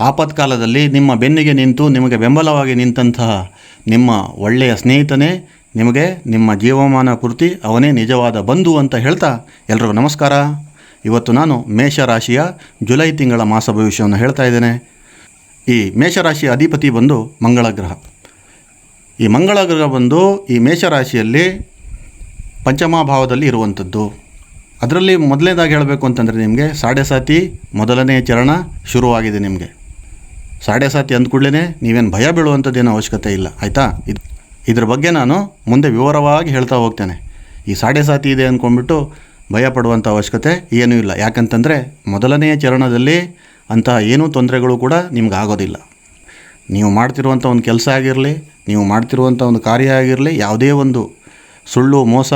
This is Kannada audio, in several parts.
ಆಪತ್ಕಾಲದಲ್ಲಿ ನಿಮ್ಮ ಬೆನ್ನಿಗೆ ನಿಂತು ನಿಮಗೆ ಬೆಂಬಲವಾಗಿ ನಿಂತಹ ನಿಮ್ಮ ಒಳ್ಳೆಯ ಸ್ನೇಹಿತನೇ ನಿಮಗೆ ನಿಮ್ಮ ಜೀವಮಾನ ಪೂರ್ತಿ ಅವನೇ ನಿಜವಾದ ಬಂಧು ಅಂತ ಹೇಳ್ತಾ ಎಲ್ರಿಗೂ ನಮಸ್ಕಾರ. ಇವತ್ತು ನಾನು ಮೇಷರಾಶಿಯ ಜುಲೈ ತಿಂಗಳ ಮಾಸ ಭವಿಷ್ಯವನ್ನು ಹೇಳ್ತಾ ಇದ್ದೇನೆ. ಈ ಮೇಷರಾಶಿಯ ಅಧಿಪತಿ ಬಂದು ಮಂಗಳ ಗ್ರಹ. ಈ ಮಂಗಳ ಗ್ರಹ ಬಂದು ಈ ಮೇಷರಾಶಿಯಲ್ಲಿ ಪಂಚಮಾಭಾವದಲ್ಲಿ ಇರುವಂಥದ್ದು. ಅದರಲ್ಲಿ ಮೊದಲನೇದಾಗಿ ಹೇಳಬೇಕು ಅಂತಂದರೆ ನಿಮಗೆ ಸಾಡೆ ಸಾತಿ ಮೊದಲನೇ ಚರಣ ಶುರುವಾಗಿದೆ ನಿಮಗೆ. ಸಾಡೆ ಸಾತಿ ಅಂದ ಕೂಡಲೇ ನೀವೇನು ಭಯ ಬೀಳುವಂಥದ್ದೇನು ಅವಶ್ಯಕತೆ ಇಲ್ಲ, ಆಯಿತಾ? ಇದು, ಇದ್ರ ಬಗ್ಗೆ ನಾನು ಮುಂದೆ ವಿವರವಾಗಿ ಹೇಳ್ತಾ ಹೋಗ್ತೇನೆ. ಈ ಸಾಡೆ ಸಾತಿ ಇದೆ ಅಂದ್ಕೊಂಡ್ಬಿಟ್ಟು ಭಯ ಪಡುವಂಥ ಅವಶ್ಯಕತೆ ಏನೂ ಇಲ್ಲ. ಯಾಕಂತಂದರೆ ಮೊದಲನೆಯ ಚರಣದಲ್ಲಿ ಅಂತಹ ಏನೂ ತೊಂದರೆಗಳು ಕೂಡ ನಿಮ್ಗೆ ಆಗೋದಿಲ್ಲ. ನೀವು ಮಾಡ್ತಿರುವಂಥ ಒಂದು ಕೆಲಸ ಆಗಿರಲಿ, ನೀವು ಮಾಡ್ತಿರುವಂಥ ಒಂದು ಕಾರ್ಯ ಆಗಿರಲಿ, ಯಾವುದೇ ಒಂದು ಸುಳ್ಳು, ಮೋಸ,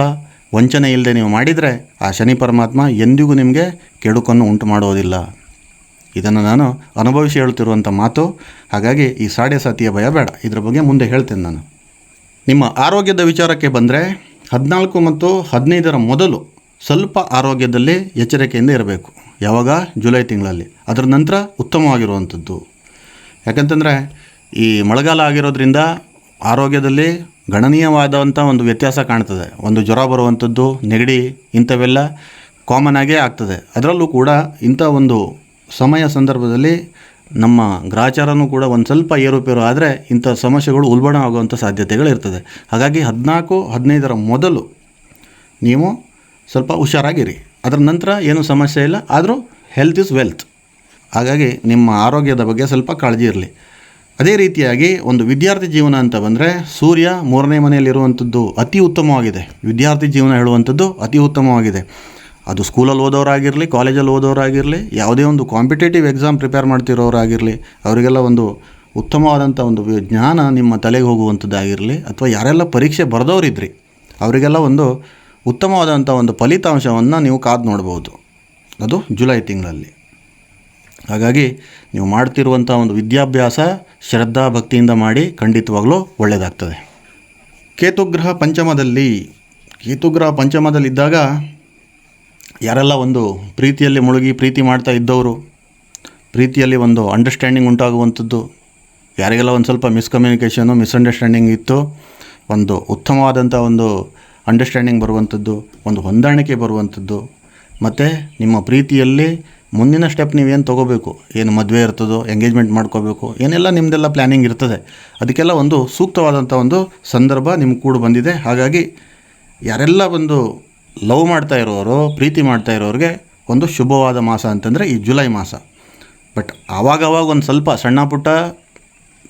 ವಂಚನೆ ಇಲ್ಲದೆ ನೀವು ಮಾಡಿದರೆ ಆ ಶನಿ ಪರಮಾತ್ಮ ಎಂದಿಗೂ ನಿಮಗೆ ಕೆಡುಕನ್ನು ಉಂಟು ಮಾಡೋದಿಲ್ಲ. ಇದನ್ನು ನಾನು ಅನುಭವಿಸಿ ಹೇಳುತ್ತಿರುವಂಥ ಮಾತು. ಹಾಗಾಗಿ ಈ ಸಾಡೆ ಸಾತಿಯ ಭಯ ಬೇಡ. ಇದರ ಬಗ್ಗೆ ಮುಂದೆ ಹೇಳ್ತೇನೆ ನಾನು. ನಿಮ್ಮ ಆರೋಗ್ಯದ ವಿಚಾರಕ್ಕೆ ಬಂದರೆ ಹದಿನಾಲ್ಕು ಮತ್ತು ಹದಿನೈದರ ಮೊದಲು ಸ್ವಲ್ಪ ಆರೋಗ್ಯದಲ್ಲಿ ಎಚ್ಚರಿಕೆಯಿಂದ ಇರಬೇಕು. ಯಾವಾಗ? ಜುಲೈ ತಿಂಗಳಲ್ಲಿ. ಅದರ ನಂತರ ಉತ್ತಮವಾಗಿರುವಂಥದ್ದು. ಯಾಕಂತಂದರೆ ಈ ಮಳೆಗಾಲ ಆಗಿರೋದ್ರಿಂದ ಆರೋಗ್ಯದಲ್ಲಿ ಗಣನೀಯವಾದಂಥ ಒಂದು ವ್ಯತ್ಯಾಸ ಕಾಣ್ತದೆ. ಒಂದು ಜ್ವರ ಬರುವಂಥದ್ದು, ನೆಗಡಿ ಇಂಥವೆಲ್ಲ ಕಾಮನ್ ಆಗೇ ಆಗ್ತದೆ. ಅದರಲ್ಲೂ ಕೂಡ ಇಂಥ ಒಂದು ಸಮಯ ಸಂದರ್ಭದಲ್ಲಿ ನಮ್ಮ ಗ್ರಾಚಾರನೂ ಕೂಡ ಒಂದು ಸ್ವಲ್ಪ ಏರುಪೇರು ಆದರೆ ಇಂಥ ಸಮಸ್ಯೆಗಳು ಉಲ್ಬಣ ಆಗುವಂಥ ಸಾಧ್ಯತೆಗಳಿರ್ತದೆ. ಹಾಗಾಗಿ ಹದಿನಾಲ್ಕು, ಹದಿನೈದರ ಮೊದಲು ನೀವು ಸ್ವಲ್ಪ ಹುಷಾರಾಗಿರಿ. ಅದರ ನಂತರ ಏನೂ ಸಮಸ್ಯೆ ಇಲ್ಲ, ಆದರೂ ಹೆಲ್ತ್ ಇಸ್ ವೆಲ್ತ್ ಹಾಗಾಗಿ ನಿಮ್ಮ ಆರೋಗ್ಯದ ಬಗ್ಗೆ ಸ್ವಲ್ಪ ಕಾಳಜಿ ಇರಲಿ. ಅದೇ ರೀತಿಯಾಗಿ ಒಂದು ವಿದ್ಯಾರ್ಥಿ ಜೀವನ ಅಂತ ಬಂದರೆ ಸೂರ್ಯ ಮೂರನೇ ಮನೆಯಲ್ಲಿರುವಂಥದ್ದು ಅತಿ ಉತ್ತಮವಾಗಿದೆ. ವಿದ್ಯಾರ್ಥಿ ಜೀವನ ಹೇಳುವಂಥದ್ದು ಅತಿ ಉತ್ತಮವಾಗಿದೆ. ಅದು ಸ್ಕೂಲಲ್ಲಿ ಓದೋರಾಗಿರಲಿ ಕಾಲೇಜಲ್ಲಿ ಓದೋರಾಗಿರಲಿ, ಯಾವುದೇ ಒಂದು ಕಾಂಪಿಟೇಟಿವ್ ಎಕ್ಸಾಮ್ ಪ್ರಿಪೇರ್ ಮಾಡ್ತಿರೋರಾಗಿರಲಿ, ಅವರಿಗೆಲ್ಲ ಒಂದು ಉತ್ತಮವಾದಂಥ ಒಂದು ಜ್ಞಾನ ನಿಮ್ಮ ತಲೆಗೆ ಹೋಗುವಂಥದ್ದಾಗಿರಲಿ, ಅಥವಾ ಯಾರೆಲ್ಲ ಪರೀಕ್ಷೆ ಬರೆದವರಿದ್ರಿ, ಅವರಿಗೆಲ್ಲ ಒಂದು ಉತ್ತಮವಾದಂಥ ಒಂದು ಫಲಿತಾಂಶವನ್ನು ನೀವು ಕಾದು ನೋಡ್ಬೋದು. ಅದು ಜುಲೈ ತಿಂಗಳಲ್ಲಿ. ಹಾಗಾಗಿ ನೀವು ಮಾಡ್ತಿರುವಂಥ ಒಂದು ವಿದ್ಯಾಭ್ಯಾಸ ಶ್ರದ್ಧಾ ಭಕ್ತಿಯಿಂದ ಮಾಡಿ ಖಂಡಿತವಾಗಲೂ ಒಳ್ಳೆಯದಾಗ್ತದೆ ಕೇತುಗ್ರಹ ಪಂಚಮದಲ್ಲಿ, ಕೇತುಗ್ರಹ ಪಂಚಮದಲ್ಲಿದ್ದಾಗ ಯಾರೆಲ್ಲ ಒಂದು ಪ್ರೀತಿಯಲ್ಲಿ ಮುಳುಗಿ ಪ್ರೀತಿ ಮಾಡ್ತಾ ಇದ್ದವರು, ಪ್ರೀತಿಯಲ್ಲಿ ಒಂದು ಅಂಡರ್ಸ್ಟ್ಯಾಂಡಿಂಗ್ ಉಂಟಾಗುವಂಥದ್ದು, ಯಾರಿಗೆಲ್ಲ ಒಂದು ಸ್ವಲ್ಪ ಮಿಸ್ಕಮ್ಯುನಿಕೇಷನು ಮಿಸ್ಅಂಡರ್ಸ್ಟ್ಯಾಂಡಿಂಗ್ ಇತ್ತು, ಒಂದು ಉತ್ತಮವಾದಂಥ ಒಂದು ಅಂಡರ್ಸ್ಟ್ಯಾಂಡಿಂಗ್ ಬರುವಂಥದ್ದು, ಒಂದು ಹೊಂದಾಣಿಕೆ ಬರುವಂಥದ್ದು, ಮತ್ತು ನಿಮ್ಮ ಪ್ರೀತಿಯಲ್ಲಿ ಮುಂದಿನ ಸ್ಟೆಪ್ ನೀವೇನು ತೊಗೋಬೇಕು, ಏನು ಮದುವೆ ಇರ್ತದೋ ಎಂಗೇಜ್ಮೆಂಟ್ ಮಾಡ್ಕೋಬೇಕು, ಏನೆಲ್ಲ ನಿಮ್ಮದೆಲ್ಲ ಪ್ಲ್ಯಾನಿಂಗ್ ಇರ್ತದೆ, ಅದಕ್ಕೆಲ್ಲ ಒಂದು ಸೂಕ್ತವಾದಂಥ ಒಂದು ಸಂದರ್ಭ ನಿಮ್ಗೆ ಕೂಡ ಬಂದಿದೆ. ಹಾಗಾಗಿ ಯಾರೆಲ್ಲ ಒಂದು ಲವ್ ಮಾಡ್ತಾ ಇರೋರು, ಪ್ರೀತಿ ಮಾಡ್ತಾ ಇರೋರಿಗೆ ಒಂದು ಶುಭವಾದ ಮಾಸ ಅಂತಂದರೆ ಈ ಜುಲೈ ಮಾಸ. ಬಟ್ ಆವಾಗವಾಗ ಒಂದು ಸ್ವಲ್ಪ ಸಣ್ಣ ಪುಟ್ಟ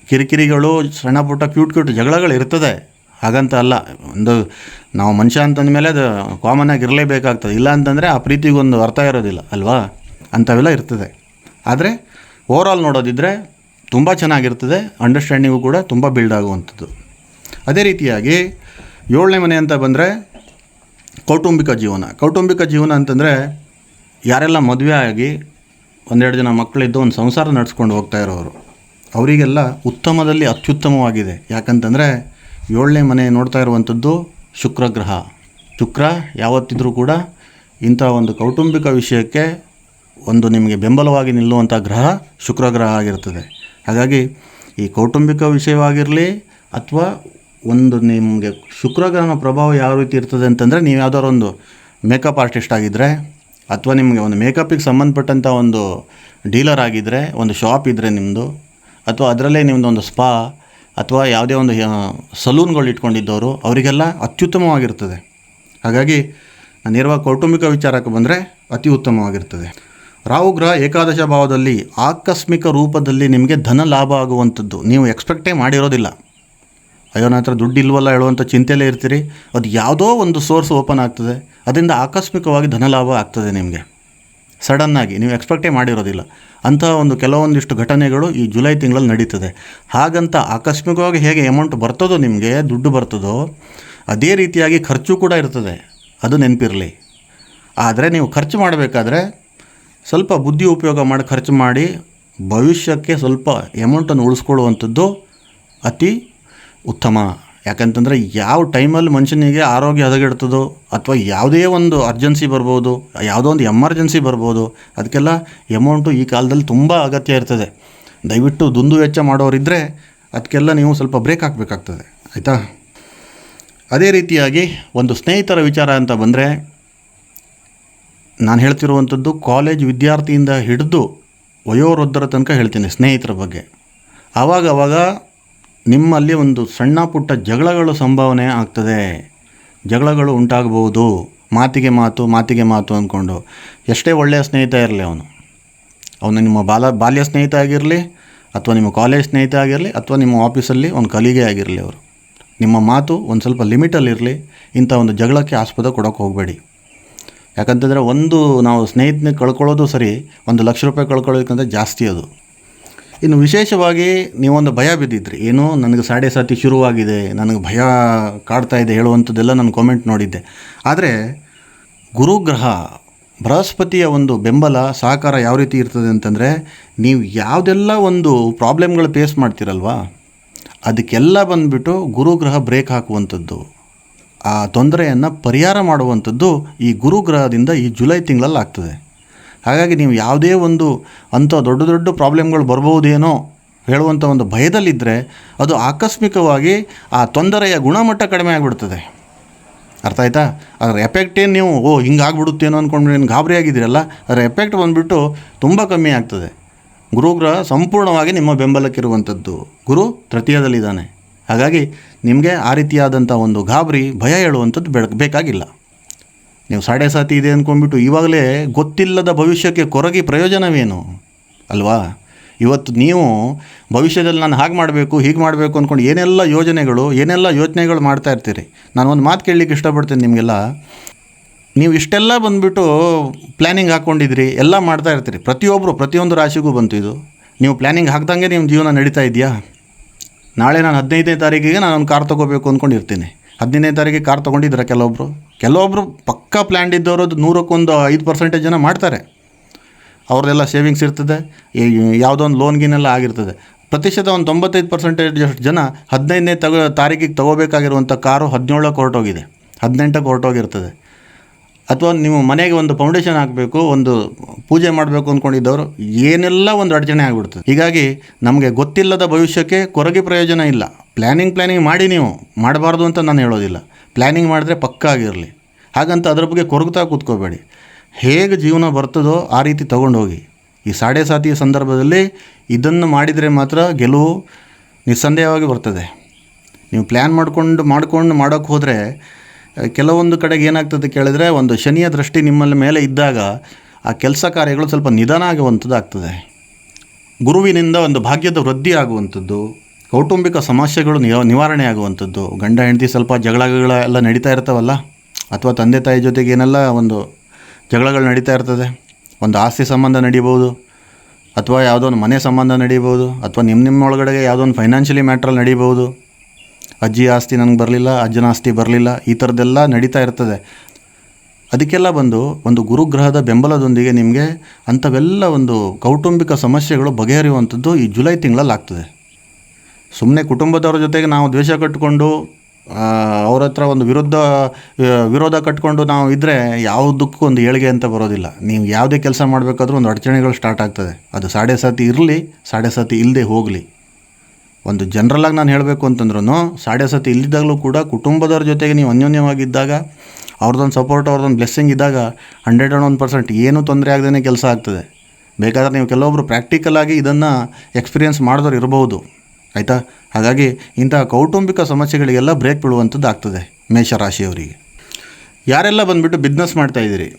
ಕಿರಿಕಿರಿಗಳು, ಸಣ್ಣ ಪುಟ್ಟ ಕ್ಯೂಟ್ ಕ್ಯೂಟ್ ಜಗಳಗಳು ಇರ್ತದೆ. ಹಾಗಂತ ಅಲ್ಲ. ಒಂದು ನಾವು ಮನುಷ್ಯ ಅಂತಂದಮೇಲೆ ಅದು ಕಾಮನ್ ಆಗಿ ಇರಲೇಬೇಕಾಗ್ತದೆ. ಇಲ್ಲ ಅಂತಂದರೆ ಆ ಪ್ರೀತಿಗೊಂದು ಅರ್ಥ ಇರೋದಿಲ್ಲ, ಅಲ್ವಾ? ಅಂಥವೆಲ್ಲ ಇರ್ತದೆ. ಆದರೆ ಓವರಾಲ್ ನೋಡೋದಿದ್ದರೆ ತುಂಬ ಚೆನ್ನಾಗಿರ್ತದೆ. ಅಂಡರ್ಸ್ಟ್ಯಾಂಡಿಂಗು ಕೂಡ ತುಂಬ ಬಿಲ್ಡ್ ಆಗುವಂಥದ್ದು. ಅದೇ ರೀತಿಯಾಗಿ ಏಳನೇ ಮನೆ ಅಂತ ಬಂದರೆ ಕೌಟುಂಬಿಕ ಜೀವನ. ಕೌಟುಂಬಿಕ ಜೀವನ ಅಂತಂದರೆ ಯಾರೆಲ್ಲ ಮದುವೆ ಆಗಿ ಒಂದೆರಡು ಜನ ಮಕ್ಕಳಿದ್ದು ಒಂದು ಸಂಸಾರ ನಡೆಸ್ಕೊಂಡು ಹೋಗ್ತಾ ಇರೋರು. ಅವರಿಗೆಲ್ಲ ಉತ್ತಮದಲ್ಲಿ ಅತ್ಯುತ್ತಮವಾಗಿದೆ. ಯಾಕಂತಂದರೆ ಏಳನೇ ಮನೆ ನೋಡ್ತಾ ಇರುವಂಥದ್ದು ಶುಕ್ರ ಗ್ರಹ ಶುಕ್ರ ಯಾವತ್ತಿದ್ರೂ ಕೂಡ ಇಂಥ ಒಂದು ಕೌಟುಂಬಿಕ ವಿಷಯಕ್ಕೆ ಒಂದು ನಿಮಗೆ ಬೆಂಬಲವಾಗಿ ನಿಲ್ಲುವಂಥ ಗ್ರಹ ಶುಕ್ರ ಗ್ರಹ ಆಗಿರ್ತದೆ. ಹಾಗಾಗಿ ಈ ಕೌಟುಂಬಿಕ ವಿಷಯವಾಗಿರಲಿ ಅಥವಾ ಒಂದು ನಿಮಗೆ ಶುಕ್ರಗ್ರಹನ ಪ್ರಭಾವ ಯಾವ ರೀತಿ ಇರ್ತದೆ ಅಂತಂದರೆ ನೀವು ಯಾವ್ದಾದ್ರು ಒಂದು ಮೇಕಪ್ ಆರ್ಟಿಸ್ಟ್ ಆಗಿದ್ದರೆ ಅಥವಾ ನಿಮಗೆ ಒಂದು ಮೇಕಪ್ಪಿಗೆ ಸಂಬಂಧಪಟ್ಟಂಥ ಒಂದು ಡೀಲರ್ ಆಗಿದ್ದರೆ ಒಂದು ಶಾಪ್ ಇದ್ದರೆ ನಿಮ್ಮದು ಅಥವಾ ಅದರಲ್ಲೇ ನಿಮ್ಮದು ಒಂದು ಸ್ಪಾ ಅಥವಾ ಯಾವುದೇ ಒಂದು ಸಲೂನ್ಗಳು ಇಟ್ಕೊಂಡಿದ್ದವರು, ಅವರಿಗೆಲ್ಲ ಅತ್ಯುತ್ತಮವಾಗಿರ್ತದೆ. ಹಾಗಾಗಿ ನೇರವಾಗಿ ಕೌಟುಂಬಿಕ ವಿಚಾರಕ್ಕೆ ಬಂದರೆ ಅತಿ ಉತ್ತಮವಾಗಿರ್ತದೆ. ರಾಹು ಗ್ರಹ ಏಕಾದಶ ಭಾವದಲ್ಲಿ ಆಕಸ್ಮಿಕ ರೂಪದಲ್ಲಿ ನಿಮಗೆ ಧನ ಲಾಭ ಆಗುವಂಥದ್ದು ನೀವು ಎಕ್ಸ್ಪೆಕ್ಟೇ ಮಾಡಿರೋದಿಲ್ಲ. ಅಯ್ಯೋ, ನನ್ನ ಹತ್ರ ದುಡ್ಡು ಇಲ್ವಲ್ಲ ಹೇಳುವಂಥ ಚಿಂತೆಯಲ್ಲೇ ಇರ್ತೀರಿ. ಅದು ಯಾವುದೋ ಒಂದು ಸೋರ್ಸ್ ಓಪನ್ ಆಗ್ತದೆ. ಅದರಿಂದ ಆಕಸ್ಮಿಕವಾಗಿ ಧನಲಾಭ ಆಗ್ತದೆ ನಿಮಗೆ. ಸಡನ್ನಾಗಿ, ನೀವು ಎಕ್ಸ್ಪೆಕ್ಟೇ ಮಾಡಿರೋದಿಲ್ಲ. ಅಂತಹ ಒಂದು ಕೆಲವೊಂದಿಷ್ಟು ಘಟನೆಗಳು ಈ ಜುಲೈ ತಿಂಗಳಲ್ಲಿ ನಡೀತದೆ. ಹಾಗಂತ ಆಕಸ್ಮಿಕವಾಗಿ ಹೇಗೆ ಅಮೌಂಟ್ ಬರ್ತದೋ ನಿಮಗೆ, ದುಡ್ಡು ಬರ್ತದೋ, ಅದೇ ರೀತಿಯಾಗಿ ಖರ್ಚು ಕೂಡ ಇರ್ತದೆ. ಅದು ನೆನಪಿರಲಿ. ಆದರೆ ನೀವು ಖರ್ಚು ಮಾಡಬೇಕಾದ್ರೆ ಸ್ವಲ್ಪ ಬುದ್ಧಿ ಉಪಯೋಗ ಮಾಡಿ, ಖರ್ಚು ಮಾಡಿ, ಭವಿಷ್ಯಕ್ಕೆ ಸ್ವಲ್ಪ ಅಮೌಂಟನ್ನು ಉಳಿಸ್ಕೊಳ್ಳುವಂಥದ್ದು ಅತಿ ಉತ್ತಮ. ಯಾಕಂತಂದರೆ ಯಾವ ಟೈಮಲ್ಲಿ ಮನುಷ್ಯನಿಗೆ ಆರೋಗ್ಯ ಹದಗೆಡ್ತದೋ ಅಥವಾ ಯಾವುದೇ ಒಂದು ಅರ್ಜೆನ್ಸಿ ಬರ್ಬೋದು, ಯಾವುದೋ ಒಂದು ಎಮರ್ಜೆನ್ಸಿ ಬರ್ಬೋದು, ಅದಕ್ಕೆಲ್ಲ ಎಮೌಂಟು ಈ ಕಾಲದಲ್ಲಿ ತುಂಬ ಅಗತ್ಯ ಇರ್ತದೆ. ದಯವಿಟ್ಟು ದುಂದು ವೆಚ್ಚ ಮಾಡೋರಿದ್ದರೆ ಅದಕ್ಕೆಲ್ಲ ನೀವು ಸ್ವಲ್ಪ ಬ್ರೇಕ್ ಹಾಕಬೇಕಾಗ್ತದೆ. ಆಯಿತಾ? ಅದೇ ರೀತಿಯಾಗಿ ಒಂದು ಸ್ನೇಹಿತರ ವಿಚಾರ ಅಂತ ಬಂದರೆ, ನಾನು ಹೇಳ್ತಿರುವಂಥದ್ದು ಕಾಲೇಜ್ ವಿದ್ಯಾರ್ಥಿಯಿಂದ ಹಿಡಿದು ವಯೋವೃದ್ಧರ ತನಕ ಹೇಳ್ತೀನಿ ಸ್ನೇಹಿತರ ಬಗ್ಗೆ. ಆವಾಗ ಆವಾಗ ನಿಮ್ಮಲ್ಲಿ ಒಂದು ಸಣ್ಣ ಪುಟ್ಟ ಜಗಳಗಳು ಸಂಭಾವನೆ ಆಗ್ತದೆ. ಜಗಳಗಳು ಉಂಟಾಗಬಹುದು. ಮಾತಿಗೆ ಮಾತು ಮಾತಿಗೆ ಮಾತು ಅಂದ್ಕೊಂಡು ಎಷ್ಟೇ ಒಳ್ಳೆಯ ಸ್ನೇಹಿತ ಇರಲಿ ಅವನು. ಅವನು ನಿಮ್ಮ ಬಾಲ, ಬಾಲ್ಯ ಸ್ನೇಹಿತ ಆಗಿರಲಿ, ಅಥವಾ ನಿಮ್ಮ ಕಾಲೇಜ್ ಸ್ನೇಹಿತ ಆಗಿರಲಿ, ಅಥವಾ ನಿಮ್ಮ ಆಫೀಸಲ್ಲಿ ಒಂದು ಕಲಿಗೆ ಆಗಿರಲಿ ಅವರು. ನಿಮ್ಮ ಮಾತು ಒಂದು ಸ್ವಲ್ಪ ಲಿಮಿಟಲ್ಲಿರಲಿ ಇಂಥ ಒಂದು ಜಗಳಕ್ಕೆ ಆಸ್ಪದ ಕೊಡೋಕೆ ಹೋಗಬೇಡಿ. ಯಾಕಂತಂದರೆ ಒಂದು ನಾವು ಸ್ನೇಹಿತನ ಕಳ್ಕೊಳ್ಳೋದು ಸರಿ, ಒಂದು ಲಕ್ಷ ರೂಪಾಯಿ ಕಳ್ಕೊಳ್ಳೋದಕ್ಕಿಂತ ಜಾಸ್ತಿ ಅದು. ಇನ್ನು ವಿಶೇಷವಾಗಿ ನೀವೊಂದು ಭಯ ಬಿದ್ದಿದ್ರಿ. ಏನು, ನನಗೆ ಸಾಡೆ ಸಾತಿ ಶುರುವಾಗಿದೆ, ನನಗೆ ಭಯ ಕಾಡ್ತಾ ಇದೆ ಹೇಳುವಂಥದ್ದೆಲ್ಲ ನಾನು ಕಾಮೆಂಟ್ ನೋಡಿದ್ದೆ. ಆದರೆ, ಗುರುಗ್ರಹ, ಬೃಹಸ್ಪತಿಯ ಒಂದು ಬೆಂಬಲ, ಸಹಕಾರ ಯಾವ ರೀತಿ ಇರ್ತದೆ ಅಂತಂದರೆ, ನೀವು ಯಾವುದೆಲ್ಲ ಒಂದು ಪ್ರಾಬ್ಲಮ್ಗಳು ಫೇಸ್ ಮಾಡ್ತೀರಲ್ವಾ, ಅದಕ್ಕೆಲ್ಲ ಬಂದುಬಿಟ್ಟು ಗುರುಗ್ರಹ ಬ್ರೇಕ್ ಹಾಕುವಂಥದ್ದು. ಆ ತೊಂದರೆಯನ್ನು ಪರಿಹಾರ ಮಾಡುವಂಥದ್ದು ಈ ಗುರುಗ್ರಹದಿಂದ ಈ ಜುಲೈ ತಿಂಗಳಲ್ಲಿ ಆಗ್ತದೆ. ಹಾಗಾಗಿ ನೀವು ಯಾವುದೇ ಒಂದು ಅಂಥ ದೊಡ್ಡ ದೊಡ್ಡ ಪ್ರಾಬ್ಲಮ್ಗಳು ಬರ್ಬೋದೇನೋ ಹೇಳುವಂಥ ಒಂದು ಭಯದಲ್ಲಿದ್ದರೆ ಅದು ಆಕಸ್ಮಿಕವಾಗಿ ಆ ತೊಂದರೆಯ ಗುಣಮಟ್ಟ ಕಡಿಮೆ ಆಗಿಬಿಡ್ತದೆ. ಅರ್ಥ ಆಯ್ತಾ? ಅದರ ಎಫೆಕ್ಟ್ ಏನು ನೀವು, ಓ ಹಿಂಗಾಗ್ಬಿಡುತ್ತೇನೋ ಅಂದ್ಕೊಂಡು ಏನು ಗಾಬರಿ ಆಗಿದ್ದೀರಲ್ಲ? ಅದರ ಎಫೆಕ್ಟ್ ಬಂದುಬಿಟ್ಟು ತುಂಬ ಕಮ್ಮಿ ಆಗ್ತದೆ. ಗುರುಗ್ರಹ ಸಂಪೂರ್ಣವಾಗಿ ನಿಮ್ಮ ಬೆಂಬಲಕ್ಕಿರುವಂಥದ್ದು. ಗುರು ತೃತೀಯದಲ್ಲಿದ್ದಾನೆ. ಹಾಗಾಗಿ ನಿಮಗೆ ಆ ರೀತಿಯಾದಂಥ ಒಂದು ಗಾಬರಿ, ಭಯ ಹೇಳುವಂಥದ್ದು ಬೆಳ, ಬೇಕಾಗಿಲ್ಲ. ನೀವು ಸಾಡೆ ಸಾತಿ ಇದೆ ಅಂದ್ಕೊಂಡ್ಬಿಟ್ಟು ಇವಾಗಲೇ ಗೊತ್ತಿಲ್ಲದ ಭವಿಷ್ಯಕ್ಕೆ ಕೊರಗಿ ಪ್ರಯೋಜನವೇನು? ಅಲ್ವಾ? ಇವತ್ತು ನೀವು ಭವಿಷ್ಯದಲ್ಲಿ ನಾನು ಹಾಗೆ ಮಾಡಬೇಕು, ಹೀಗೆ ಮಾಡಬೇಕು ಅಂದ್ಕೊಂಡು ಏನೆಲ್ಲ ಯೋಜನೆಗಳು, ಏನೆಲ್ಲ ಯೋಚನೆಗಳು ಮಾಡ್ತಾ ಇರ್ತೀರಿ? ನಾನು ಒಂದು ಮಾತು ಕೇಳಲಿಕ್ಕೆ ಇಷ್ಟಪಡ್ತೀನಿ ನಿಮಗೆಲ್ಲ. ನೀವು ಇಷ್ಟೆಲ್ಲ ಬಂದುಬಿಟ್ಟು ಪ್ಲ್ಯಾನಿಂಗ್ ಹಾಕ್ಕೊಂಡಿದ್ರಿ, ಎಲ್ಲ ಮಾಡ್ತಾ ಇರ್ತೀರಿ. ಪ್ರತಿಯೊಬ್ಬರು ಪ್ರತಿಯೊಂದು ರಾಶಿಗೂ ಬಂತು ಇದು. ನೀವು ಪ್ಲ್ಯಾನಿಂಗ್ ಹಾಕ್ದಂಗೆ ನಿಮ್ಮ ಜೀವನ ನಡೀತಾ ಇದೆಯಾ? ನಾಳೆ ನಾನು ಹದಿನೈದನೇ ತಾರೀಕಿಗೆ ನಾನು ಒಂದು ಕಾರ್ ತೊಗೋಬೇಕು ಅಂದ್ಕೊಂಡಿರ್ತೀನಿ ಹದಿನೈದನೇ ತಾರೀಕಿಗೆ ಕಾರ್ ತೊಗೊಂಡಿದ್ದೀರಾ ಕೆಲವೊಬ್ಬರು ಕೆಲವೊಬ್ಬರು ಪಕ್ಕಾ ಪ್ಲ್ಯಾನ್ ಇದ್ದವರು ಅದು ನೂರಕ್ಕೊಂದು ಐದು ಪರ್ಸೆಂಟೇಜ್ ಜನ ಮಾಡ್ತಾರೆ. ಅವ್ರದ್ದೆಲ್ಲ ಸೇವಿಂಗ್ಸ್ ಇರ್ತದೆ ಯಾವುದೋ ಒಂದು ಲೋನ್ಗಿನೆಲ್ಲ ಆಗಿರ್ತದೆ. ಪ್ರತಿಶತ ಒಂದು ತೊಂಬತ್ತೈದು ಪರ್ಸೆಂಟೇಜ್ ಅಷ್ಟು ಜನ ಹದಿನೈದನೇ ತಗೋ, ತಾರೀಕಿಗೆ ತೊಗೋಬೇಕಾಗಿರುವಂಥ ಕಾರು ಹದಿನೇಳಕ್ಕೆ ಹೊರಟೋಗಿದೆ. ಹದಿನೆಂಟಕ್ಕೆ ಹೊರಟೋಗಿರ್ತದೆ. ಅಥವಾ ನೀವು ಮನೆಗೆ ಒಂದು ಫೌಂಡೇಶನ್ ಹಾಕಬೇಕು, ಒಂದು ಪೂಜೆ ಮಾಡಬೇಕು ಅಂದ್ಕೊಂಡಿದ್ದವರು ಏನೆಲ್ಲ ಒಂದು ಅಡಚಣೆ ಆಗಿಬಿಡ್ತದೆ. ಹೀಗಾಗಿ ನಮಗೆ ಗೊತ್ತಿಲ್ಲದ ಭವಿಷ್ಯಕ್ಕೆ ಕೊರಗೆ ಪ್ರಯೋಜನ ಇಲ್ಲ. ಪ್ಲ್ಯಾನಿಂಗ್ ಪ್ಲ್ಯಾನಿಂಗ್ ಮಾಡಿ ನೀವು. ಮಾಡಬಾರ್ದು ಅಂತ ನಾನು ಹೇಳೋದಿಲ್ಲ. ಪ್ಲ್ಯಾನಿಂಗ್ ಮಾಡಿದ್ರೆ ಪಕ್ಕ ಆಗಿರಲಿ. ಹಾಗಂತ ಅದ್ರ ಬಗ್ಗೆ ಕೊರಗುತ್ತಾ ಕೂತ್ಕೋಬೇಡಿ. ಹೇಗೆ ಜೀವನ ಬರ್ತದೋ ಆ ರೀತಿ ತಗೊಂಡೋಗಿ. ಈ ಸಾಡೆ ಸಾತಿಯ ಸಂದರ್ಭದಲ್ಲಿ ಇದನ್ನು ಮಾಡಿದರೆ ಮಾತ್ರ ಗೆಲುವು ನಿಸ್ಸಂದೇಹವಾಗಿ ಬರ್ತದೆ. ನೀವು ಪ್ಲ್ಯಾನ್ ಮಾಡಿಕೊಂಡು, ಮಾಡ್ಕೊಂಡು ಮಾಡೋಕ್ಕೆ ಹೋದರೆ, ಕೆಲವೊಂದು ಕಡೆಗೆ ಏನಾಗ್ತದೆ ಕೇಳಿದರೆ ಒಂದು ಶನಿಯ ದೃಷ್ಟಿ ನಿಮ್ಮಲ್ಲಿ ಮೇಲೆ ಇದ್ದಾಗ ಆ ಕೆಲಸ ಕಾರ್ಯಗಳು ಸ್ವಲ್ಪ ನಿಧಾನ ಆಗುವಂಥದ್ದು ಆಗ್ತದೆ ಗುರುವಿನಿಂದ ಒಂದು ಭಾಗ್ಯದ ವೃದ್ಧಿ ಆಗುವಂಥದ್ದು, ಕೌಟುಂಬಿಕ ಸಮಸ್ಯೆಗಳು ನಿವ, ನಿವಾರಣೆ ಆಗುವಂಥದ್ದು, ಗಂಡ, ಹೆಂಡತಿ ಸ್ವಲ್ಪ ಜಗಳಗಳೆಲ್ಲ ನಡೀತಾ ಇರ್ತಾವಲ್ಲ. ಅಥವಾ ತಂದೆ ತಾಯಿ ಜೊತೆಗೆ ಏನೆಲ್ಲ ಒಂದು ಜಗಳಗಳು ನಡೀತಾ ಇರ್ತದೆ, ಒಂದು ಆಸ್ತಿ ಸಂಬಂಧ ನಡೀಬೋದು ಅಥವಾ ಯಾವುದೋ ಒಂದು ಮನೆ ಸಂಬಂಧ ನಡೀಬೋದು ಅಥವಾ ನಿಮ್ಮ ನಿಮ್ಮ ಒಳಗಡೆಗೆ ಯಾವುದೋ ಒಂದು ಫೈನಾನ್ಷಿಯಲಿ ಮ್ಯಾಟ್ರಲ್ಲಿ ನಡೀಬೋದು ಅಜ್ಜಿ ಆಸ್ತಿ ನನಗೆ ಬರಲಿಲ್ಲ, ಅಜ್ಜನ ಆಸ್ತಿ ಬರಲಿಲ್ಲ, ಈ ಥರದ್ದೆಲ್ಲ ನಡೀತಾ ಇರ್ತದೆ. ಅದಕ್ಕೆಲ್ಲ ಬಂದು ಒಂದು ಗುರುಗ್ರಹದ ಬೆಂಬಲದೊಂದಿಗೆ ನಿಮಗೆ ಅಂಥವೆಲ್ಲ ಒಂದು ಕೌಟುಂಬಿಕ ಸಮಸ್ಯೆಗಳು ಬಗೆಹರಿಯುವಂಥದ್ದು ಈ ಜುಲೈ ತಿಂಗಳಲ್ಲಿ ಆಗ್ತದೆ ಸುಮ್ಮನೆ ಕುಟುಂಬದವರ ಜೊತೆಗೆ ನಾವು ದ್ವೇಷ ಕಟ್ಟಿಕೊಂಡು ಅವ್ರ ಹತ್ರ ಒಂದು ವಿರುದ್ಧ ವಿರೋಧ ಕಟ್ಕೊಂಡು ನಾವು ಇದ್ದರೆ ಯಾವುದಕ್ಕೂ ಒಂದು ಏಳಿಗೆ ಅಂತ ಬರೋದಿಲ್ಲ. ನೀವು ಯಾವುದೇ ಕೆಲಸ ಮಾಡಬೇಕಾದ್ರೂ ಒಂದು ಅಡಚಣೆಗಳು ಸ್ಟಾರ್ಟ್ ಆಗ್ತದೆ. ಅದು ಸಾಡೆ ಸಾತಿ ಇರಲಿ, ಸಾಡೆ ಸಾತಿ ಇಲ್ಲದೆ ಹೋಗಲಿ. ಒಂದು ಜನರಲಾಗಿ ನಾನು ಹೇಳಬೇಕು ಅಂತಂದ್ರೂ ಸಾಡೆ ಸಾತಿ ಇಲ್ಲದಿದ್ದಾಗಲೂ ಕೂಡ ಕುಟುಂಬದವ್ರ ಜೊತೆಗೆ ನೀವು ಅನ್ಯೋನ್ಯವಾಗಿದ್ದಾಗ ಅವ್ರದ್ದೊಂದು ಸಪೋರ್ಟ್ ಅವ್ರದ್ದೊಂದು ಬ್ಲೆಸ್ಸಿಂಗ್ ಇದ್ದಾಗ ಹಂಡ್ರೆಡ್ ಆ್ಯಂಡ್ ಒನ್ ಪರ್ಸೆಂಟ್ ಏನೂ ತೊಂದರೆ ಆಗದೇ ಕೆಲಸ ಆಗ್ತದೆ. ಬೇಕಾದರೆ ನೀವು ಕೆಲವೊಬ್ಬರು ಪ್ರಾಕ್ಟಿಕಲಾಗಿ ಇದನ್ನು ಎಕ್ಸ್ಪೀರಿಯೆನ್ಸ್ ಮಾಡಿದವ್ರು ಇರಬಹುದು ಆಯಿತಾ? ಹಾಗಾಗಿ ಇಂತಹ ಕೌಟುಂಬಿಕ ಸಮಸ್ಯೆಗಳಿಗೆಲ್ಲ ಬ್ರೇಕ್ ಬೀಳುವಂಥದ್ದು ಆಗ್ತದೆ ಮೇಷರಾಶಿಯವರಿಗೆ. ಯಾರೆಲ್ಲ ಬಂದುಬಿಟ್ಟು ಬಿಸ್ನೆಸ್ ಮಾಡ್ತಾಯಿದ್ದೀರಿ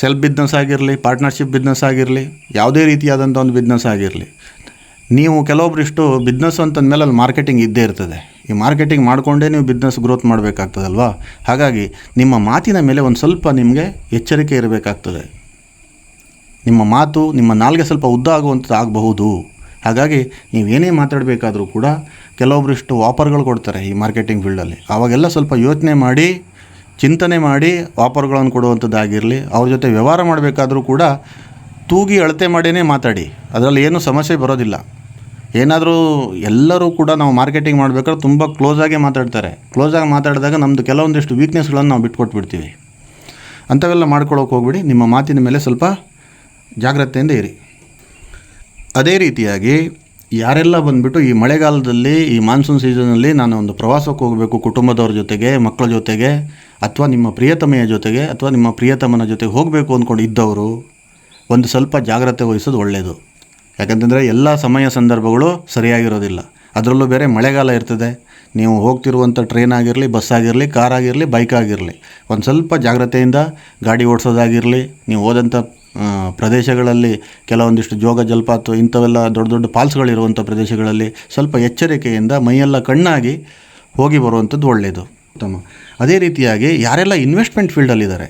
ಸೆಲ್ಫ್ ಬಿಸ್ನೆಸ್ ಆಗಿರಲಿ ಪಾರ್ಟ್ನರ್ಶಿಪ್ ಬಿಸ್ನೆಸ್ ಆಗಿರಲಿ, ಯಾವುದೇ ರೀತಿಯಾದಂಥ ಒಂದು ಬಿಸ್ನೆಸ್ ಆಗಿರಲಿ, ನೀವು ಕೆಲವೊಬ್ಬರಿಷ್ಟು ಬಿಸ್ನೆಸ್ ಅಂತಂದಮೇಲೆ ಅಲ್ಲಿ ಮಾರ್ಕೆಟಿಂಗ್ ಇದ್ದೇ ಇರ್ತದೆ. ಈ ಮಾರ್ಕೆಟಿಂಗ್ ಮಾಡಿಕೊಂಡೇ ನೀವು ಬಿಸ್ನೆಸ್ ಗ್ರೋತ್ ಮಾಡಬೇಕಾಗ್ತದಲ್ವಾ? ಹಾಗಾಗಿ ನಿಮ್ಮ ಮಾತಿನ ಮೇಲೆ ಒಂದು ಸ್ವಲ್ಪ ನಿಮಗೆ ಎಚ್ಚರಿಕೆ ಇರಬೇಕಾಗ್ತದೆ. ನಿಮ್ಮ ಮಾತು ನಿಮ್ಮ ನಾಲ್ಗೆ ಸ್ವಲ್ಪ ಉದ್ದ ಆಗುವಂಥದ್ದು ಆಗಬಹುದು ಹಾಗಾಗಿ ನೀವು ಏನೇ ಮಾತಾಡಬೇಕಾದ್ರೂ ಕೂಡ ಕೆಲವೊಬ್ಬರಿಷ್ಟು ವಾಪರ್ಗಳು ಕೊಡ್ತಾರೆ ಈ ಮಾರ್ಕೆಟಿಂಗ್ ಫೀಲ್ಡಲ್ಲಿ. ಆವಾಗೆಲ್ಲ ಸ್ವಲ್ಪ ಯೋಚನೆ ಮಾಡಿ, ಚಿಂತನೆ ಮಾಡಿ ಆಫರ್ಗಳನ್ನು ಕೊಡುವಂಥದ್ದಾಗಿರಲಿ, ಅವ್ರ ಜೊತೆ ವ್ಯವಹಾರ ಮಾಡಬೇಕಾದರೂ ಕೂಡ ತೂಗಿ ಅಳತೆ ಮಾಡಿಯೇ ಮಾತಾಡಿ. ಅದರಲ್ಲಿ ಏನೂ ಸಮಸ್ಯೆ ಬರೋದಿಲ್ಲ. ಏನಾದರೂ ಎಲ್ಲರೂ ಕೂಡ ನಾವು ಮಾರ್ಕೆಟಿಂಗ್ ಮಾಡಬೇಕಾದ್ರೆ ತುಂಬ ಕ್ಲೋಸಾಗೆ ಮಾತಾಡ್ತಾರೆ. ಕ್ಲೋಸಾಗಿ ಮಾತಾಡಿದಾಗ ನಮ್ಮದು ಕೆಲವೊಂದಿಷ್ಟು ವೀಕ್ನೆಸ್ಗಳನ್ನು ನಾವು ಬಿಟ್ಕೊಟ್ಬಿಡ್ತೀವಿ. ಅಂಥವೆಲ್ಲ ಮಾಡ್ಕೊಳ್ಳೋಕೆ ಹೋಗ್ಬಿಡಿ. ನಿಮ್ಮ ಮಾತಿನ ಮೇಲೆ ಸ್ವಲ್ಪ ಜಾಗ್ರತೆಯಿಂದ ಇರಿ. ಅದೇ ರೀತಿಯಾಗಿ ಯಾರೆಲ್ಲ ಬಂದುಬಿಟ್ಟು ಈ ಮಳೆಗಾಲದಲ್ಲಿ, ಈ ಮಾನ್ಸೂನ್ ಸೀಸನಲ್ಲಿ ನಾನು ಒಂದು ಪ್ರವಾಸಕ್ಕೆ ಹೋಗಬೇಕು ಕುಟುಂಬದವ್ರ ಜೊತೆಗೆ, ಮಕ್ಕಳ ಜೊತೆಗೆ, ಅಥವಾ ನಿಮ್ಮ ಪ್ರಿಯತಮೆಯ ಜೊತೆಗೆ, ಅಥವಾ ನಿಮ್ಮ ಪ್ರಿಯತಮನ ಜೊತೆಗೆ ಹೋಗಬೇಕು ಅಂದ್ಕೊಂಡು ಇದ್ದವರು, ಒಂದು ಸ್ವಲ್ಪ ಜಾಗ್ರತೆ ವಹಿಸೋದು ಒಳ್ಳೆಯದು ಯಾಕಂತಂದರೆ ಎಲ್ಲ ಸಮಯ ಸಂದರ್ಭಗಳು ಸರಿಯಾಗಿರೋದಿಲ್ಲ. ಅದರಲ್ಲೂ ಬೇರೆ ಮಳೆಗಾಲ ಇರ್ತದೆ. ನೀವು ಹೋಗ್ತಿರುವಂಥ ಟ್ರೈನ್ ಆಗಿರಲಿ ಬಸ್ ಆಗಿರಲಿ ಕಾರ್ ಆಗಿರಲಿ ಬೈಕ್ ಆಗಿರಲಿ, ಒಂದು ಸ್ವಲ್ಪ ಜಾಗ್ರತೆಯಿಂದ ಗಾಡಿ ಓಡಿಸೋದಾಗಿರಲಿ, ನೀವು ಹೋದಂಥ ಪ್ರದೇಶಗಳಲ್ಲಿ ಕೆಲವೊಂದಿಷ್ಟು ಜೋಗ, ಜಲಪಾತ, ಇಂಥವೆಲ್ಲ ದೊಡ್ಡ ದೊಡ್ಡ ಫಾಲ್ಸ್ಗಳಿರುವಂಥ ಪ್ರದೇಶಗಳಲ್ಲಿ ಸ್ವಲ್ಪ ಎಚ್ಚರಿಕೆಯಿಂದ ಮೈಯೆಲ್ಲ ಕಣ್ಣಾಗಿ ಹೋಗಿ ಬರುವಂಥದ್ದು ಒಳ್ಳೆಯದು. ಉತ್ತಮ. ಅದೇ ರೀತಿಯಾಗಿ ಯಾರೆಲ್ಲ ಇನ್ವೆಸ್ಟ್ಮೆಂಟ್ ಫೀಲ್ಡಲ್ಲಿದ್ದಾರೆ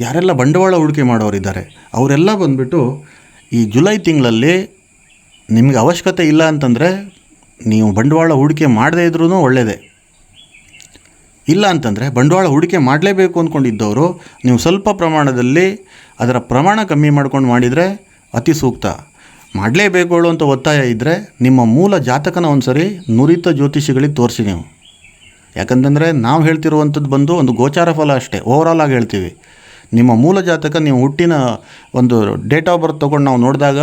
ಯಾರೆಲ್ಲ ಬಂಡವಾಳ ಹೂಡಿಕೆ ಮಾಡೋರಿದ್ದಾರೆ, ಅವರೆಲ್ಲ ಬಂದುಬಿಟ್ಟು ಈ ಜುಲೈ ತಿಂಗಳಲ್ಲಿ ನಿಮಗೆ ಅವಶ್ಯಕತೆ ಇಲ್ಲ ಅಂತಂದರೆ ನೀವು ಬಂಡವಾಳ ಹೂಡಿಕೆ ಮಾಡದೇ ಇದ್ರೂ ಒಳ್ಳೆಯದೇ ಇಲ್ಲ ಅಂತಂದರೆ ಬಂಡವಾಳ ಹೂಡಿಕೆ ಮಾಡಲೇಬೇಕು ಅಂದ್ಕೊಂಡಿದ್ದವರು ನೀವು ಸ್ವಲ್ಪ ಪ್ರಮಾಣದಲ್ಲಿ ಅದರ ಪ್ರಮಾಣ ಕಮ್ಮಿ ಮಾಡ್ಕೊಂಡು ಮಾಡಿದರೆ ಅತಿ ಸೂಕ್ತ. ಮಾಡಲೇಬೇಕು ಅಂತ ಒತ್ತಾಯ ಇದ್ದರೆ ನಿಮ್ಮ ಮೂಲ ಜಾತಕನ ಒಂದು ಸರಿ ನುರಿತ ಜ್ಯೋತಿಷಿಗಳಿಗೆ ತೋರಿಸಿ ನೀವು. ಯಾಕಂತಂದರೆ ನಾವು ಹೇಳ್ತಿರುವಂಥದ್ದು ಬಂದು ಒಂದು ಗೋಚಾರ ಫಲ ಅಷ್ಟೇ ಓವರಾಲ್ ಆಗಿ ಹೇಳ್ತೀವಿ. ನಿಮ್ಮ ಮೂಲ ಜಾತಕ ನೀವು ಹುಟ್ಟಿನ ಒಂದು ಡೇಟ್ ಆಫ್ ಬರ್ತ್ ತೊಗೊಂಡು ನಾವು ನೋಡಿದಾಗ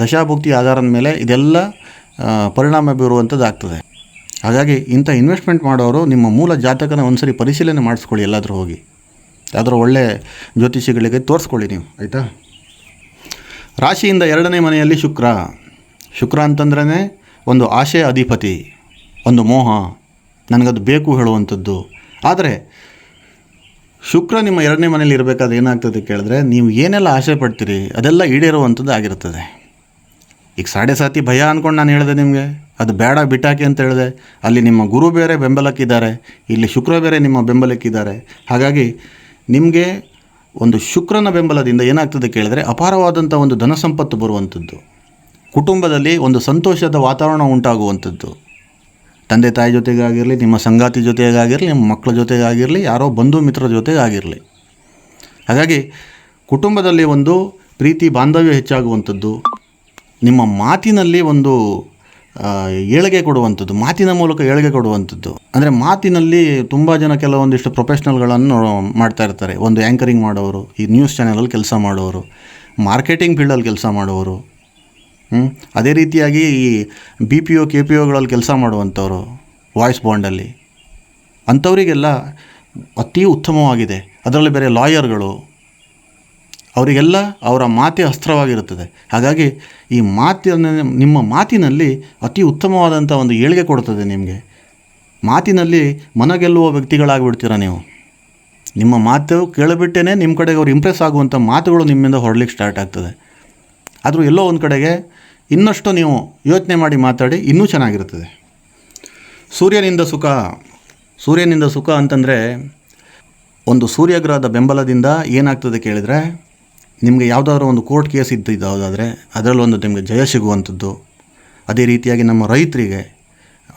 ದಶಾಭುಕ್ತಿ ಆಧಾರದ ಮೇಲೆ ಇದೆಲ್ಲ ಪರಿಣಾಮ ಬೀರುವಂಥದ್ದು ಆಗ್ತದೆ ಹಾಗಾಗಿ ಇಂಥ ಇನ್ವೆಸ್ಟ್ಮೆಂಟ್ ಮಾಡೋರು ನಿಮ್ಮ ಮೂಲ ಜಾತಕನ ಒಂದ್ಸರಿ ಪರಿಶೀಲನೆ ಮಾಡಿಸ್ಕೊಳ್ಳಿ ಎಲ್ಲಾದರೂ ಹೋಗಿ. ಯಾವ್ದಾದ್ರು ಒಳ್ಳೆ ಜ್ಯೋತಿಷಿಗಳಿಗೆ ತೋರಿಸ್ಕೊಳ್ಳಿ ನೀವು, ಆಯಿತಾ? ರಾಶಿಯಿಂದ ಎರಡನೇ ಮನೆಯಲ್ಲಿ ಶುಕ್ರ. ಶುಕ್ರ ಅಂತಂದ್ರೇ ಒಂದು ಆಶಯ ಅಧಿಪತಿ, ಒಂದು ಮೋಹ, ನನಗದು ಬೇಕು ಹೇಳುವಂಥದ್ದು. ಆದರೆ, ಶುಕ್ರ ನಿಮ್ಮ ಎರಡನೇ ಮನೇಲಿ ಇರಬೇಕಾದ್ರೆ ಏನಾಗ್ತದೆ ಕೇಳಿದ್ರೆ, ನೀವು ಏನೆಲ್ಲ ಆಸೆ ಪಡ್ತೀರಿ ಅದೆಲ್ಲ ಈಡೇರುವಂಥದ್ದು ಆಗಿರ್ತದೆ. ಈಗ ಸಾಡೆ ಸಾತಿ ಭಯ ಅಂದ್ಕೊಂಡು ನಾನು ಹೇಳಿದೆ ನಿಮಗೆ? ಅದು ಬೇಡ ಬಿಟ್ಟಾಕಿ ಅಂತ ಹೇಳಿದೆ. ಅಲ್ಲಿ ನಿಮ್ಮ ಗುರು ಬೇರೆ ಬೆಂಬಲಕ್ಕಿದ್ದಾರೆ. ಇಲ್ಲಿ ಶುಕ್ರ ಬೇರೆ ನಿಮ್ಮ ಬೆಂಬಲಕ್ಕಿದ್ದಾರೆ. ಹಾಗಾಗಿ ನಿಮಗೆ ಒಂದು ಶುಕ್ರನ ಬೆಂಬಲದಿಂದ ಏನಾಗ್ತದೆ ಕೇಳಿದರೆ ಅಪಾರವಾದಂಥ ಒಂದು ಧನ ಸಂಪತ್ತು ಬರುವಂಥದ್ದು. ಕುಟುಂಬದಲ್ಲಿ ಒಂದು ಸಂತೋಷದ ವಾತಾವರಣ ಉಂಟಾಗುವಂಥದ್ದು. ತಂದೆ ತಾಯಿ ಜೊತೆಗಾಗಿರಲಿ, ನಿಮ್ಮ ಸಂಗಾತಿ ಜೊತೆಗಾಗಿರಲಿ, ನಿಮ್ಮ ಮಕ್ಕಳ ಜೊತೆಗಾಗಿರಲಿ, ಯಾರೋ ಬಂಧು ಮಿತ್ರರ ಜೊತೆಗಾಗಿರಲಿ. ಹಾಗಾಗಿ ಕುಟುಂಬದಲ್ಲಿ ಒಂದು ಪ್ರೀತಿ, ಬಾಂಧವ್ಯ ಹೆಚ್ಚಾಗುವಂಥದ್ದು. ನಿಮ್ಮ ಮಾತಿನಲ್ಲಿ ಒಂದು ಏಳಿಗೆ ಕೊಡುವಂಥದ್ದು, ಮಾತಿನ ಮೂಲಕ ಏಳಿಗೆ ಕೊಡುವಂಥದ್ದು. ಅಂದರೆ ಮಾತಿನಲ್ಲಿ ತುಂಬ ಜನ ಕೆಲವೊಂದಿಷ್ಟು ಪ್ರೊಫೆಷ್ನಲ್ಗಳನ್ನು ಮಾಡ್ತಾ ಇರ್ತಾರೆ. ಒಂದು ಆ್ಯಂಕರಿಂಗ್ ಮಾಡೋರು, ಈ ನ್ಯೂಸ್ ಚಾನೆಲಲ್ಲಿ ಕೆಲಸ ಮಾಡೋರು ಮಾರ್ಕೆಟಿಂಗ್ ಫೀಲ್ಡಲ್ಲಿ ಕೆಲಸ ಮಾಡೋರು? ಅದೇ ರೀತಿಯಾಗಿ ಈ B P O K P ಒಗಳಲ್ಲಿ ಕೆಲಸ ಮಾಡುವಂಥವ್ರು ವಾಯ್ಸ್ ಬಾಂಡಲ್ಲಿ ಅಂಥವರಿಗೆಲ್ಲ ಅತಿ ಉತ್ತಮವಾಗಿದೆ. ಅದರಲ್ಲಿ ಬೇರೆ ಲಾಯರ್ಗಳು ಅವರಿಗೆಲ್ಲ ಅವರ ಮಾತೇ ಅಸ್ತ್ರವಾಗಿರುತ್ತದೆ. ಹಾಗಾಗಿ ಈ ಮಾತಿನ, ನಿಮ್ಮ ಮಾತಿನಲ್ಲಿ ಅತಿ ಉತ್ತಮವಾದಂಥ ಒಂದು ಏಳಿಗೆ ಕೊಡುತ್ತದೆ ನಿಮಗೆ. ಮಾತಿನಲ್ಲಿ ಮನಗೆಲ್ಲುವ ವ್ಯಕ್ತಿಗಳಾಗಿಬಿಡ್ತೀರಾ ನೀವು? ನಿಮ್ಮ ಮಾತು ಕೇಳಿಬಿಟ್ಟೇ ನಿಮ್ಮ ಕಡೆಗೆ ಅವ್ರು ಇಂಪ್ರೆಸ್ ಆಗುವಂಥ ಮಾತುಗಳು ನಿಮ್ಮಿಂದ ಹೊರಲಿಕ್ಕೆ ಸ್ಟಾರ್ಟ್ ಆಗ್ತದೆ. ಆದರೂ ಎಲ್ಲೋ ಒಂದು ಕಡೆಗೆ ಇನ್ನಷ್ಟು ನೀವು ಯೋಚನೆ ಮಾಡಿ ಮಾತಾಡಿ ಇನ್ನೂ ಚೆನ್ನಾಗಿರ್ತದೆ ಸೂರ್ಯನಿಂದ ಸುಖ ಸೂರ್ಯನಿಂದ ಸುಖ ಅಂತಂದರೆ ಒಂದು ಸೂರ್ಯಗ್ರಹದ ಬೆಂಬಲದಿಂದ ಏನಾಗ್ತದೆ ಕೇಳಿದರೆ ನಿಮಗೆ ಯಾವುದಾದ್ರೂ ಒಂದು ಕೋರ್ಟ್ ಕೇಸ್ ಇದ್ದಿದ್ದು ಯಾವುದಾದ್ರೆ ಅದರಲ್ಲೊಂದು ನಿಮಗೆ ಜಯ ಸಿಗುವಂಥದ್ದು. ಅದೇ ರೀತಿಯಾಗಿ ನಮ್ಮ ರೈತರಿಗೆ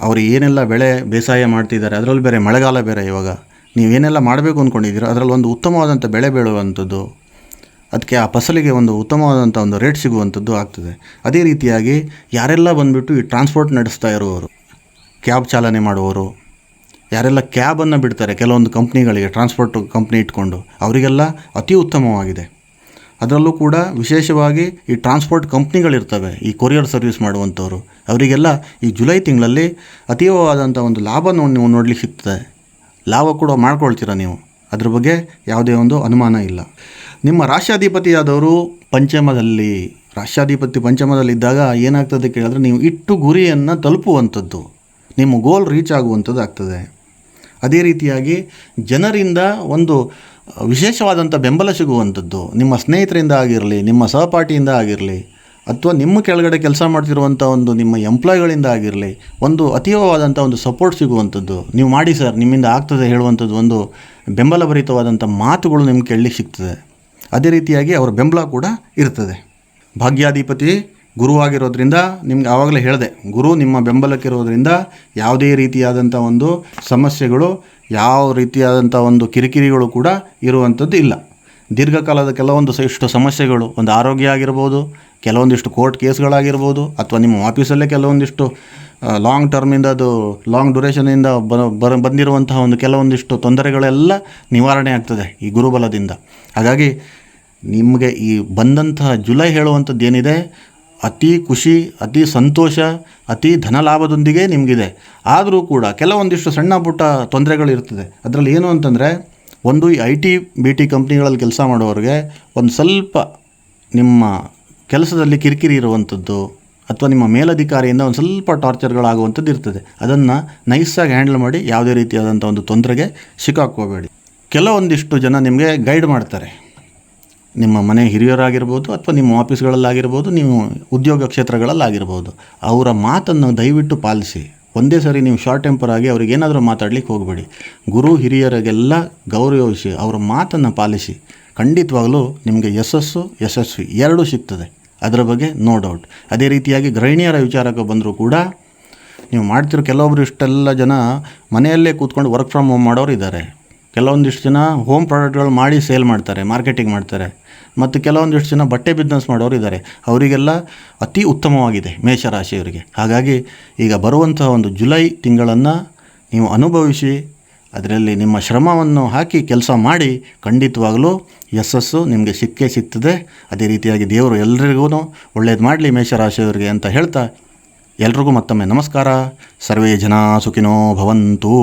ಅವರು ಏನೆಲ್ಲ ಬೆಳೆ ಬೇಸಾಯ ಮಾಡ್ತಿದ್ದಾರೆ, ಅದರಲ್ಲಿ ಬೇರೆ ಮಳೆಗಾಲ ಬೇರೆ ಇವಾಗ. ನೀವೇನೆಲ್ಲ ಮಾಡಬೇಕು ಅಂದ್ಕೊಂಡಿದ್ದೀರೋ ಅದರಲ್ಲಿ ಒಂದು ಉತ್ತಮವಾದಂಥ ಬೆಳೆ ಬೆಳೆಯುವಂಥದ್ದು. ಅದಕ್ಕೆ ಆ ಫಸಲಿಗೆ ಒಂದು ಉತ್ತಮವಾದಂಥ ಒಂದು ರೇಟ್ ಸಿಗುವಂಥದ್ದು ಆಗ್ತದೆ. ಅದೇ ರೀತಿಯಾಗಿ ಯಾರೆಲ್ಲ ಬಂದುಬಿಟ್ಟು ಈ ಟ್ರಾನ್ಸ್ಪೋರ್ಟ್ ನಡೆಸ್ತಾ ಇರುವವರು ಕ್ಯಾಬ್ ಚಾಲನೆ ಮಾಡುವವರು, ಯಾರೆಲ್ಲ ಕ್ಯಾಬನ್ನು ಬಿಡ್ತಾರೆ ಕೆಲವೊಂದು ಕಂಪ್ನಿಗಳಿಗೆ ಟ್ರಾನ್ಸ್ಪೋರ್ಟ್ ಕಂಪ್ನಿ ಇಟ್ಕೊಂಡು, ಅವರಿಗೆಲ್ಲ ಅತಿ ಉತ್ತಮವಾಗಿದೆ. ಅದರಲ್ಲೂ ಕೂಡ ವಿಶೇಷವಾಗಿ ಈ ಟ್ರಾನ್ಸ್ಪೋರ್ಟ್ ಕಂಪ್ನಿಗಳಿರ್ತವೆ ಈ ಕೊರಿಯರ್ ಸರ್ವಿಸ್ ಮಾಡುವಂಥವ್ರು. ಅವರಿಗೆಲ್ಲ ಈ ಜುಲೈ ತಿಂಗಳಲ್ಲಿ ಅತೀವವಾದಂಥ ಒಂದು ಲಾಭವನ್ನು ನೀವು ನೋಡಲಿಕ್ಕೆ ಸಿಗ್ತದೆ. ಲಾಭ ಕೂಡ ಮಾಡ್ಕೊಳ್ತೀರ ನೀವು. ಅದ್ರ ಬಗ್ಗೆ ಯಾವುದೇ ಒಂದು ಅನುಮಾನ ಇಲ್ಲ. ನಿಮ್ಮ ರಾಷ್ಟ್ರಾಧಿಪತಿಯಾದವರು ಪಂಚಮದಲ್ಲಿ, ರಾಷ್ಟ್ರಾಧಿಪತಿ ಪಂಚಮದಲ್ಲಿದ್ದಾಗ ಏನಾಗ್ತದೆ ಕೇಳಿದ್ರೆ ನೀವು ಇಟ್ಟು ಗುರಿಯನ್ನು ತಲುಪುವಂಥದ್ದು. ನಿಮ್ಮ ಗೋಲ್ ರೀಚ್ ಆಗುವಂಥದ್ದು ಆಗ್ತದೆ. ಅದೇ ರೀತಿಯಾಗಿ ಜನರಿಂದ ಒಂದು ವಿಶೇಷವಾದಂಥ ಬೆಂಬಲ ಸಿಗುವಂಥದ್ದು, ನಿಮ್ಮ ಸ್ನೇಹಿತರಿಂದ ಆಗಿರಲಿ, ನಿಮ್ಮ ಸಹಪಾಠಿಯಿಂದ ಆಗಿರಲಿ, ಅಥವಾ ನಿಮ್ಮ ಕೆಳಗಡೆ ಕೆಲಸ ಮಾಡ್ತಿರುವಂಥ ಒಂದು ನಿಮ್ಮ ಎಂಪ್ಲಾಯ್ಗಳಿಂದ ಆಗಿರಲಿ, ಒಂದು ಅತೀವವಾದಂಥ ಒಂದು ಸಪೋರ್ಟ್ ಸಿಗುವಂಥದ್ದು. ನೀವು ಮಾಡಿ ಸರ್, ನಿಮ್ಮಿಂದ ಆಗ್ತದೆ ಹೇಳುವಂಥದ್ದು ಒಂದು ಬೆಂಬಲಭರಿತವಾದಂಥ ಮಾತುಗಳು ನಿಮ್ಗೆ ಕೇಳಲಿಕ್ಕೆ ಸಿಗ್ತದೆ. ಅದೇ ರೀತಿಯಾಗಿ ಅವರ ಬೆಂಬಲ ಕೂಡ ಇರ್ತದೆ. ಭಾಗ್ಯಾಧಿಪತಿ ಗುರುವಾಗಿರೋದ್ರಿಂದ ನಿಮ್ಗೆ ಆವಾಗಲೇ ಹೇಳಿದೆ, ಗುರು ನಿಮ್ಮ ಬೆಂಬಲಕ್ಕಿರೋದ್ರಿಂದ ಯಾವುದೇ ರೀತಿಯಾದಂಥ ಒಂದು ಸಮಸ್ಯೆಗಳು ಯಾವ ರೀತಿಯಾದಂಥ ಒಂದು ಕಿರಿಕಿರಿಗಳು ಕೂಡ ಇರುವಂಥದ್ದು ಇಲ್ಲ. ದೀರ್ಘಕಾಲದ ಕೆಲವೊಂದು ಇಷ್ಟು ಸಮಸ್ಯೆಗಳು, ಒಂದು ಆರೋಗ್ಯ ಆಗಿರ್ಬೋದು, ಕೆಲವೊಂದಿಷ್ಟು ಕೋರ್ಟ್ ಕೇಸ್ಗಳಾಗಿರ್ಬೋದು, ಅಥವಾ ನಿಮ್ಮ ಆಫೀಸಲ್ಲೇ ಕೆಲವೊಂದಿಷ್ಟು ಲಾಂಗ್ ಟರ್ಮಿಂದ ಅದು ಲಾಂಗ್ ಡ್ಯೂರೇಷನಿಂದ ಬ ಬಂದಿರುವಂತಹ ಒಂದು ಕೆಲವೊಂದಿಷ್ಟು ತೊಂದರೆಗಳೆಲ್ಲ ನಿವಾರಣೆ ಆಗ್ತದೆ ಈ ಗುರುಬಲದಿಂದ. ಹಾಗಾಗಿ ನಿಮಗೆ ಈ ಬಂದಂತಹ ಜುಲೈ ಹೇಳುವಂಥದ್ದು ಏನಿದೆ ಅತಿ ಖುಷಿ, ಅತಿ ಸಂತೋಷ, ಅತಿ ಧನಲಾಭದೊಂದಿಗೆ ನಿಮಗಿದೆ. ಆದರೂ ಕೂಡ ಕೆಲವೊಂದಿಷ್ಟು ಸಣ್ಣ ಪುಟ್ಟ ತೊಂದರೆಗಳಿರ್ತದೆ. ಅದರಲ್ಲಿ ಏನು ಅಂತಂದರೆ, ಒಂದು ಈ ಐ ಟಿ ಬಿ ಟಿ ಕಂಪ್ನಿಗಳಲ್ಲಿ ಕೆಲಸ ಮಾಡೋರಿಗೆ ಒಂದು ಸ್ವಲ್ಪ ನಿಮ್ಮ ಕೆಲಸದಲ್ಲಿ ಕಿರಿಕಿರಿ ಇರುವಂಥದ್ದು ಅಥವಾ ನಿಮ್ಮ ಮೇಲಧಿಕಾರಿಯಿಂದ ಒಂದು ಸ್ವಲ್ಪ ಟಾರ್ಚರ್ಗಳಾಗುವಂಥದ್ದು ಇರ್ತದೆ. ಅದನ್ನು ನೈಸಾಗಿ ಹ್ಯಾಂಡಲ್ ಮಾಡಿ ಯಾವುದೇ ರೀತಿಯಾದಂಥ ಒಂದು ತೊಂದರೆಗೆ ಸಿಕ್ಕಾಕ್ಕೋಬೇಡಿ ಕೆಲವೊಂದಿಷ್ಟು ಜನ ನಿಮಗೆ ಗೈಡ್ ಮಾಡ್ತಾರೆ. ನಿಮ್ಮ ಮನೆ ಹಿರಿಯರಾಗಿರ್ಬೋದು ಅಥವಾ ನಿಮ್ಮ ಆಫೀಸ್ಗಳಲ್ಲಾಗಿರ್ಬೋದು, ನೀವು ಉದ್ಯೋಗ ಕ್ಷೇತ್ರಗಳಲ್ಲಾಗಿರ್ಬೋದು, ಅವರ ಮಾತನ್ನು ದಯವಿಟ್ಟು ಪಾಲಿಸಿ. ಒಂದೇ ಸರಿ ನೀವು ಶಾರ್ಟ್ ಟೆಂಪರ್ ಆಗಿ ಅವ್ರಿಗೆ ಏನಾದರೂ ಮಾತಾಡ್ಲಿಕ್ಕೆ ಹೋಗಬೇಡಿ. ಗುರು ಹಿರಿಯರಿಗೆಲ್ಲ ಗೌರವಿಸಿ ಅವರ ಮಾತನ್ನು ಪಾಲಿಸಿ. ಖಂಡಿತವಾಗಲೂ ನಿಮಗೆ ಯಶಸ್ಸು, ಯಶಸ್ವಿ ಎರಡೂ ಸಿಗ್ತದೆ. ಅದರ ಬಗ್ಗೆ ನೋ ಡೌಟ್ ಅದೇ ರೀತಿಯಾಗಿ ಗೃಹಿಣಿಯರ ವಿಚಾರಕ್ಕೆ ಬಂದರೂ ಕೂಡ ನೀವು ಮಾಡ್ತಿರೋ ಕೆಲವೊಬ್ರು ಇಷ್ಟೆಲ್ಲ ಜನ ಮನೆಯಲ್ಲೇ ಕೂತ್ಕೊಂಡು ವರ್ಕ್ ಫ್ರಮ್ ಹೋಮ್ ಮಾಡೋರು ಇದ್ದಾರೆ ಕೆಲವೊಂದಿಷ್ಟು ಜನ ಹೋಮ್ ಪ್ರಾಡಕ್ಟ್ಗಳು ಮಾಡಿ ಸೇಲ್ ಮಾಡ್ತಾರೆ ಮಾರ್ಕೆಟಿಂಗ್ ಮಾಡ್ತಾರೆ. ಮತ್ತು ಕೆಲವೊಂದಿಷ್ಟು ಜನ ಬಟ್ಟೆ ಬಿಸ್ನೆಸ್ ಮಾಡೋರು ಇದ್ದಾರೆ. ಅವರಿಗೆಲ್ಲ ಅತಿ ಉತ್ತಮವಾಗಿದೆ ಮೇಷರಾಶಿಯವರಿಗೆ. ಹಾಗಾಗಿ ಈಗ ಬರುವಂಥ ಒಂದು ಜುಲೈ ತಿಂಗಳನ್ನು ನೀವು ಅನುಭವಿಸಿ, ಅದರಲ್ಲಿ ನಿಮ್ಮ ಶ್ರಮವನ್ನು ಹಾಕಿ ಕೆಲಸ ಮಾಡಿ ಖಂಡಿತವಾಗಲೂ ಯಶಸ್ಸು ನಿಮಗೆ ಸಿಕ್ಕೇ ಸಿಗ್ತದೆ. ಅದೇ ರೀತಿಯಾಗಿ ದೇವರು ಎಲ್ರಿಗೂ ಒಳ್ಳೇದು ಮಾಡಲಿ ಮೇಷರಾಶಿಯವರಿಗೆ ಅಂತ ಹೇಳ್ತಾ ಎಲ್ರಿಗೂ ಮತ್ತೊಮ್ಮೆ ನಮಸ್ಕಾರ. ಸರ್ವೇ ಜನ ಸುಖಿನೋ ಭವಂತು.